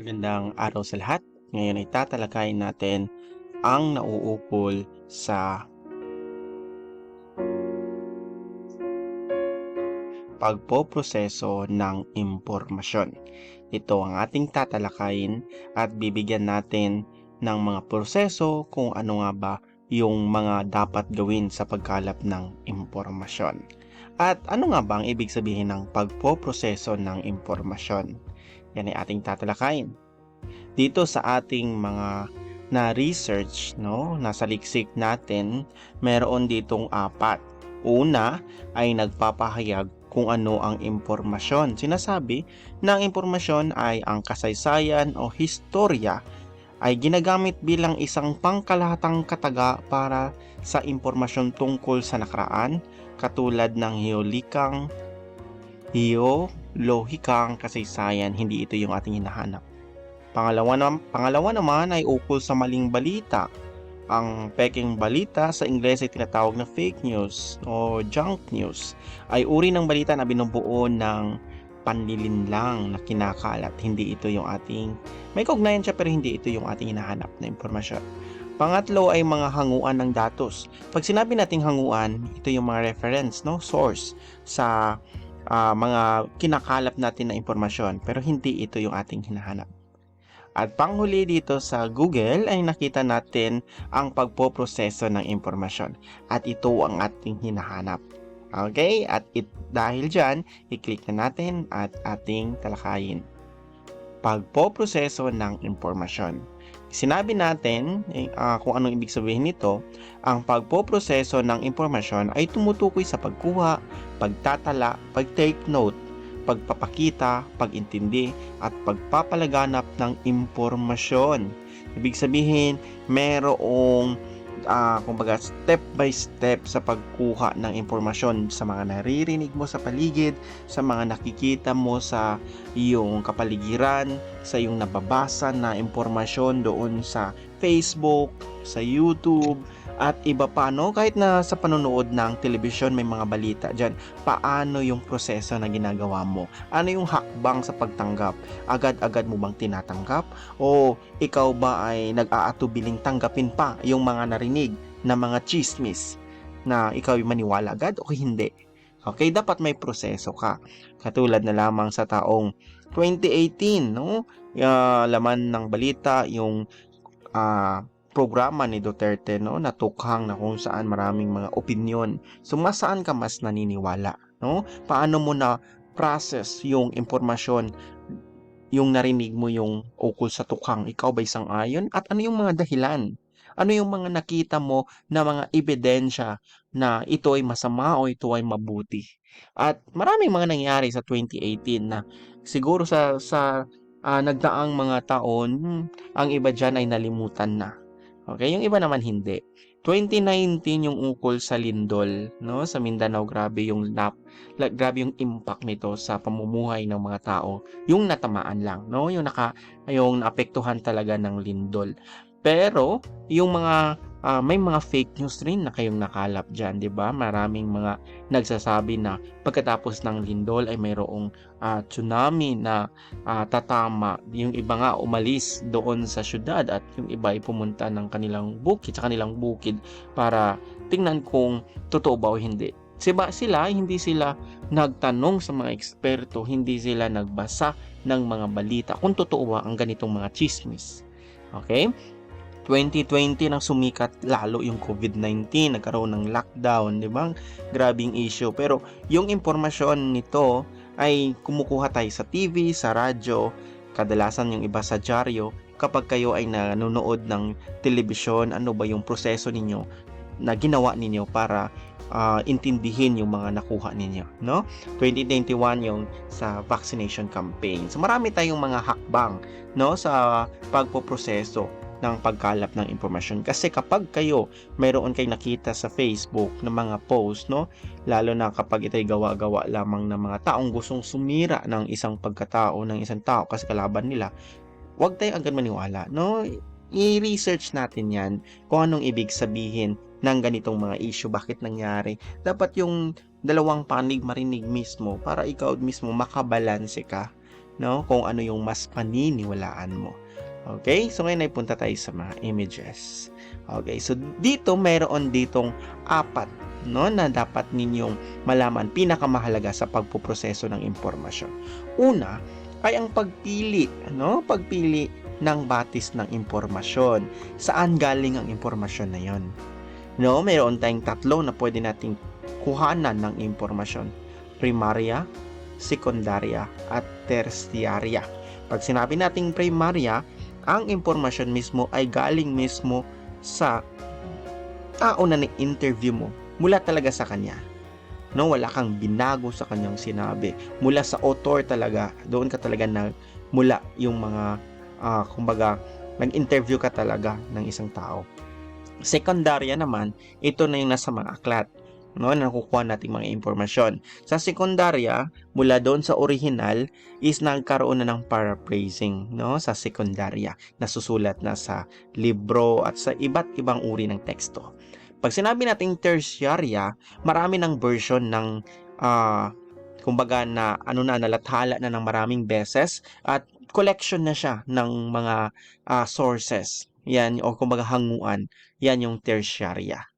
Magandang araw sa lahat. Ngayon ay tatalakayin natin ang nauukol sa pagpoproseso ng impormasyon. Ito ang ating tatalakayin at bibigyan natin ng mga proseso kung ano nga ba yung mga dapat gawin sa pagkalap ng impormasyon. At ano nga ba ang ibig sabihin ng pagpoproseso ng impormasyon? Yan ay ating tatalakayin. Dito sa ating mga na research, no, nasa liksik natin, meron ditong apat. Una ay nagpapahayag kung ano ang impormasyon. Sinasabi na ang impormasyon ay ang kasaysayan o historya ay ginagamit bilang isang pangkalahatang kataga para sa impormasyon tungkol sa nakaraan katulad ng hiolikang hiolohikang kasaysayan, hindi ito yung ating hinahanap. Pangalawa, na, pangalawa naman ay ukol sa maling balita. Ang peking balita sa Ingles ay tinatawag na fake news o junk news ay uri ng balita na binubuo ng panlilinlang na kinakalat. Hindi ito yung ating, may kaugnayan siya pero hindi ito yung ating hinahanap na impormasyon. Pangatlo ay mga hanguan ng datos. Pag sinabi nating hanguan, ito yung mga reference, no, source sa uh, mga kinakalap natin na impormasyon pero hindi ito yung ating hinahanap. At panghuli dito sa Google ay nakita natin ang pagpoproseso ng impormasyon at ito ang ating hinahanap. Okay? At it, dahil dyan, i-click na natin at ating talakayin. Pagpoproseso ng impormasyon. Sinabi natin uh, kung anong ibig sabihin nito, ang pagpoproseso ng impormasyon ay tumutukoy sa pagkuha, pagtatala, pag-take note, pagpapakita, pag-intindi, at pagpapalaganap ng impormasyon. Ibig sabihin, merong uh, kumbaga step by step sa pagkuha ng impormasyon sa mga naririnig mo sa paligid, sa mga nakikita mo sa iyong kapaligiran, sa iyong nababasa na impormasyon doon sa Facebook, sa YouTube, at iba pa no? Kahit na sa panonood ng telebisyon may mga balita diyan paano yung proseso na ginagawa mo? Ano yung hakbang sa pagtanggap? Agad-agad mo bang tinatanggap? O ikaw ba ay nag-aatubiling tanggapin pa yung mga narinig na mga chismis na ikaw ay maniwala agad o hindi? Okay dapat may proseso ka. Katulad na lamang sa taong 2018 no? Uh, laman ng balita yung uh, programa ni Duterte no natukhang na kung saan maraming mga opinion. So masaan ka mas naniniwala, no? Paano mo na process yung impormasyon yung narinig mo yung ukol sa tukhang, ikaw ba isang ayon? At ano yung mga dahilan? Ano yung mga nakita mo na mga ebidensya na ito ay masama o ito ay mabuti? At maraming mga nangyari sa 2018 na siguro sa sa uh, nagdaang mga taon, hmm, ang iba dyan ay nalimutan na. Okay, yung iba naman hindi. 2019 yung ukol sa lindol, no? Sa Mindanao, grabe yung nap, grabe yung impact nito sa pamumuhay ng mga tao. Yung natamaan lang, no? Yung naka yung naapektuhan talaga ng lindol. Pero yung mga uh, may mga fake news rin na kayong nakalap diyan, 'di ba? Maraming mga nagsasabi na pagkatapos ng lindol ay mayroong uh, tsunami na uh, tatama. Yung iba nga umalis doon sa syudad at yung iba ay pumunta ng kanilang bukid sa kanilang bukid para tingnan kung totoo ba o hindi. Siba sila, hindi sila nagtanong sa mga eksperto, hindi sila nagbasa ng mga balita kung totoo ba ang ganitong mga chismis. Okay? 2020 nang sumikat lalo yung COVID-19, nagkaroon ng lockdown, 'di ba? Grabing issue. Pero yung impormasyon nito ay kumukuha tayo sa TV, sa radyo, kadalasan yung iba sa dyaryo. Kapag kayo ay nanonood ng telebisyon, ano ba yung proseso ninyo na ginawa ninyo para uh, intindihin yung mga nakuha ninyo, no? 2021 yung sa vaccination campaign. So marami tayong mga hakbang, no, sa pagpoproseso ng pagkalap ng impormasyon. Kasi kapag kayo mayroon kay nakita sa Facebook ng mga post, no, lalo na kapag ito'y gawa-gawa lamang ng mga taong gustong sumira ng isang pagkatao ng isang tao kasi kalaban nila, huwag tayong agad maniwala, no? I-research natin yan kung anong ibig sabihin ng ganitong mga issue, bakit nangyari. Dapat yung dalawang panig marinig mismo para ikaw mismo makabalanse ka no? Kung ano yung mas paniniwalaan mo. Okay? So ngayon ay punta tayo sa mga images. Okay, so dito mayroon ditong apat no na dapat ninyong malaman pinakamahalaga sa pagpoproseso ng impormasyon. Una ay ang pagpili, no? Pagpili ng batis ng impormasyon. Saan galing ang impormasyon na 'yon? No, mayroon tayong tatlo na pwede nating kuhanan ng impormasyon. Primarya, sekundarya, at tertiarya. Pag sinabi nating primarya, ang impormasyon mismo ay galing mismo sa tao na ni-interview mo mula talaga sa kanya. No, wala kang binago sa kanyang sinabi. Mula sa author talaga, doon ka talaga na mula yung mga ah, kumbaga nag-interview ka talaga ng isang tao. Sekundarya naman, ito na yung nasa mga aklat no, na nakukuha nating mga impormasyon. Sa sekundarya, mula doon sa original, is nagkaroon na ng paraphrasing no, sa sekundarya, nasusulat na sa libro at sa iba't ibang uri ng teksto. Pag sinabi nating tertiarya, marami ng version ng ah, kumbaga na ano na nalathala na ng maraming beses at collection na siya ng mga ah, sources. Yan o kumbaga hanguan. Yan yung tertiarya.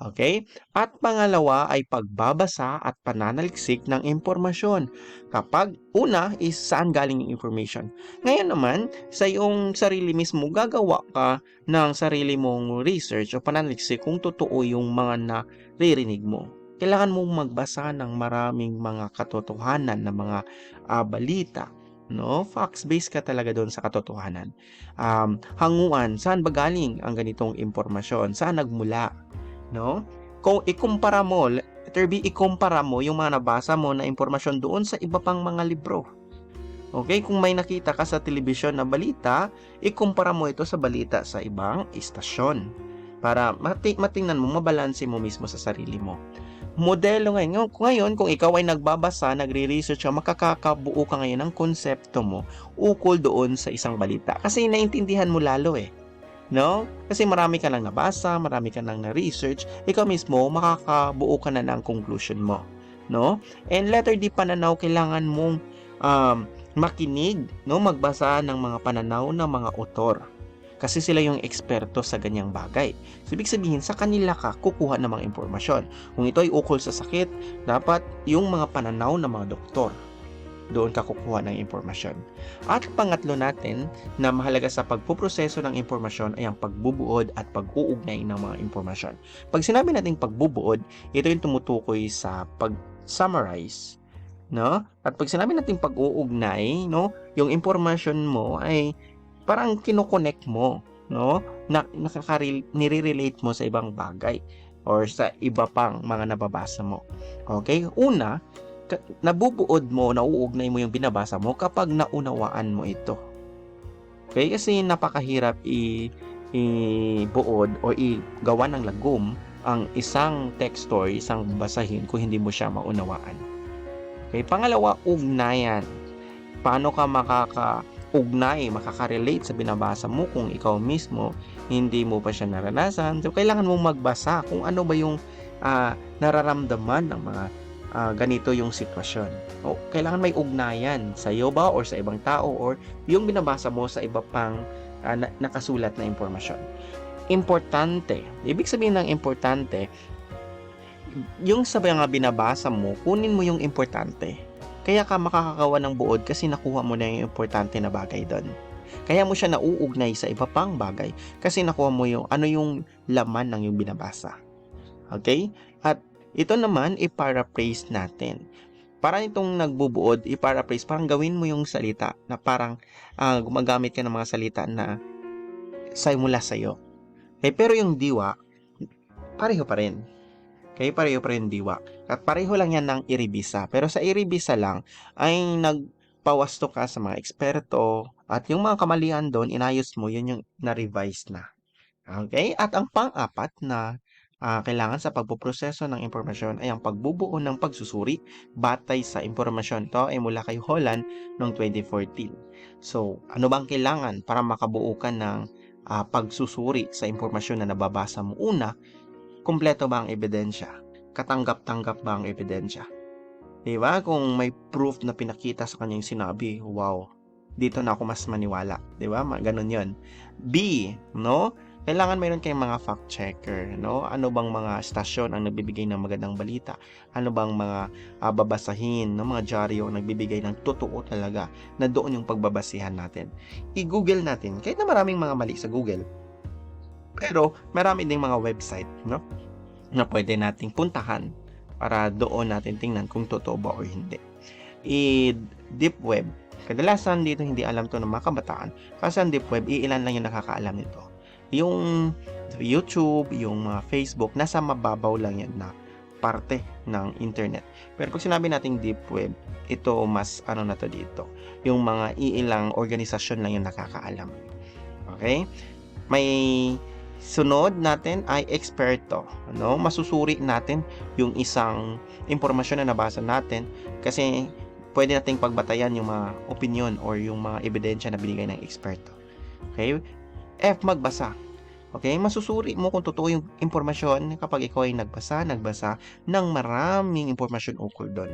Okay? At pangalawa ay pagbabasa at pananaliksik ng impormasyon. Kapag una is saan galing yung information. Ngayon naman, sa iyong sarili mismo, gagawa ka ng sarili mong research o pananaliksik kung totoo yung mga naririnig mo. Kailangan mong magbasa ng maraming mga katotohanan na mga ah, balita no? Facts-based ka talaga doon sa katotohanan. Um, hanguan, saan ba galing ang ganitong impormasyon? Saan nagmula? No? Kung ikumpara mo, B, ikumpara mo yung mga nabasa mo na impormasyon doon sa iba pang mga libro. Okay, kung may nakita ka sa telebisyon na balita, ikumpara mo ito sa balita sa ibang istasyon para mati- matingnan mo, mabalanse mo mismo sa sarili mo. Modelo ngayon, ngayon kung ikaw ay nagbabasa, nagre-research ka, makakakabuo ka ngayon ng konsepto mo ukol doon sa isang balita. Kasi naintindihan mo lalo eh. No? Kasi marami ka nang nabasa, marami ka nang na-research, ikaw mismo makakabuo ka na ng conclusion mo. No? And letter D pananaw, kailangan mong um, makinig, no? magbasa ng mga pananaw ng mga otor. Kasi sila yung eksperto sa ganyang bagay. So, ibig sabihin, sa kanila ka kukuha ng mga impormasyon. Kung ito ay ukol sa sakit, dapat yung mga pananaw ng mga doktor. Doon ka kukuha ng impormasyon. At pangatlo natin na mahalaga sa pagpuproseso ng impormasyon ay ang pagbubuod at pag-uugnay ng mga impormasyon. Pag sinabi nating pagbubuod, ito yung tumutukoy sa pag-summarize. No? At pag sinabi nating pag-uugnay, no, yung impormasyon mo ay parang kinokonek mo, no? Na nakakari nire-relate mo sa ibang bagay or sa iba pang mga nababasa mo. Okay? Una, nabubuod mo, nauugnay mo yung binabasa mo kapag naunawaan mo ito. Okay? Kasi napakahirap i ibuod o igawa ng lagom ang isang text story, isang basahin kung hindi mo siya maunawaan. Okay? Pangalawa, ugnayan. Paano ka makaka ugnay, makaka-relate sa binabasa mo kung ikaw mismo hindi mo pa siya naranasan. So, kailangan mong magbasa kung ano ba yung ah, nararamdaman ng mga ah, ganito yung sitwasyon. O, kailangan may ugnayan sa iyo ba or sa ibang tao or yung binabasa mo sa iba pang ah, na- nakasulat na impormasyon. Importante. Ibig sabihin ng importante, yung sa mga binabasa mo, kunin mo yung importante. Kaya ka makakagawa ng buod kasi nakuha mo na yung importante na bagay doon. Kaya mo siya nauugnay sa iba pang bagay kasi nakuha mo yung ano yung laman ng yung binabasa. Okay? At ito naman, i-paraphrase natin. Para itong nagbubuod, i-paraphrase, parang gawin mo yung salita na parang ah, gumagamit ka ng mga salita na sa mula sa'yo. Okay? Pero yung diwa, pareho pa rin. Okay, pareho pa rin diwa. At pareho lang yan ng iribisa. Pero sa iribisa lang ay nagpawasto ka sa mga eksperto at yung mga kamalian doon, inayos mo, yun yung na-revise na. Okay? At ang pang-apat na ah, kailangan sa pagpuproseso ng impormasyon ay ang pagbubuo ng pagsusuri batay sa impormasyon. To ay mula kay Holland noong 2014. So, ano bang kailangan para makabuo ka ng ah, pagsusuri sa impormasyon na nababasa mo? Una, kumpleto ba ang ebidensya? Katanggap-tanggap ba ang ebidensya? 'Di ba, kung may proof na pinakita sa kanya yung sinabi, wow, dito na ako mas maniwala, 'di ba, ma gano'n 'yun. B, 'no, kailangan meron kayong mga fact checker, 'no, ano bang mga istasyon ang nagbibigay ng magandang balita, ano bang mga, ah, babasahin, 'no, mga dyaryo ang nagbibigay ng totoo talaga na doon yung pagbabasehan natin. I-Google natin, kahit na maraming mga mali sa Google, pero marami ding mga website, 'no, na puwede nating puntahan para doon natin tingnan kung totoo ba or hindi. I-deep web, kadalasan dito hindi alam 'to ng mga kabataan, kasi ang deep web iilan lang yung nakakaalam nito. Yung YouTube, yung mga Facebook, nasa mababaw lang yan na parte ng internet. Pero 'pag sinabi nating deep web, ito mas ano na 'to dito, yung mga iilang organisasyon lang yung nakakaalam. Okey? May sunod natin ay eksperto, ano, masusuri natin yung isang impormasyon na nabasa natin kasi puwede nating pagbatayan yung mga opinyon or yung mga ebidensya na binigay ng eksperto. Okey? F, magbasa. Okey, masusuri mo kung totoo yung impormasyon kapag ikaw ay nagbasa, nagbasa ng maraming impormasyon ukol do'n.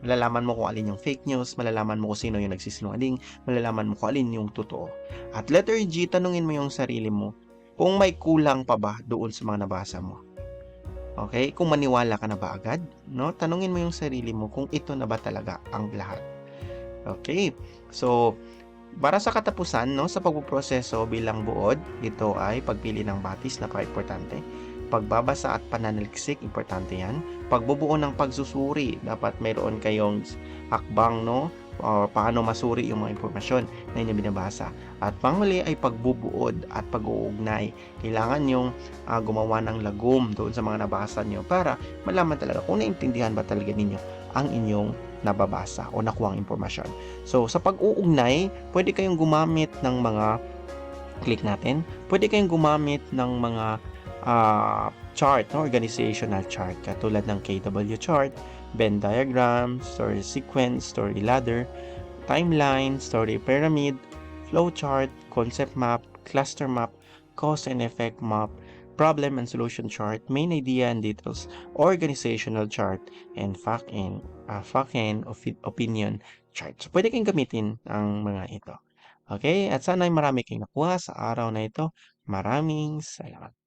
Malalaman mo kung alin yung fake news, malalaman mo kung sino yung nagsisinungaling, malalaman mo kung alin yung totoo. At letter G, tanungin mo yung sarili mo kung may kulang pa ba doon sa mga nabasa mo. Okey, kung maniwala ka na ba agad, 'no, tanungin mo yung sarili mo kung ito na ba talaga ang lahat. Okey, so para sa katapusan 'no, sa pagpoproseso bilang buod, ito ay pagpili ng batis napakaimportante, pagbabasa at pananaliksik importante 'yan, pagbubuo ng pagsusuri dapat mayroon kayong hakbang 'no, or paano masuri yung mga impormasyon na inyong binabasa. At panghuli ay pagbubuod at pag-uugnay. Kailangan yung ah, gumawa ng lagom doon sa mga nabasa niyo para malaman talaga kung naintindihan ba talaga ninyo ang inyong nababasa o nakuhang impormasyon. So sa pag-uugnay, puwede kayong gumamit ng mga click natin, puwede kayong gumamit ng mga ah, chart, no, organizational chart katulad ng KW chart, Venn diagram, story sequence, story ladder, timeline, story pyramid, flow chart, concept map, cluster map, cause and effect map, problem and solution chart, main idea and details, organizational chart, and fact and uh, and opi- opinion chart. So, pwede kayong gamitin ang mga ito. Okay? At sana ay marami kayong nakuha sa araw na ito. Maraming salamat.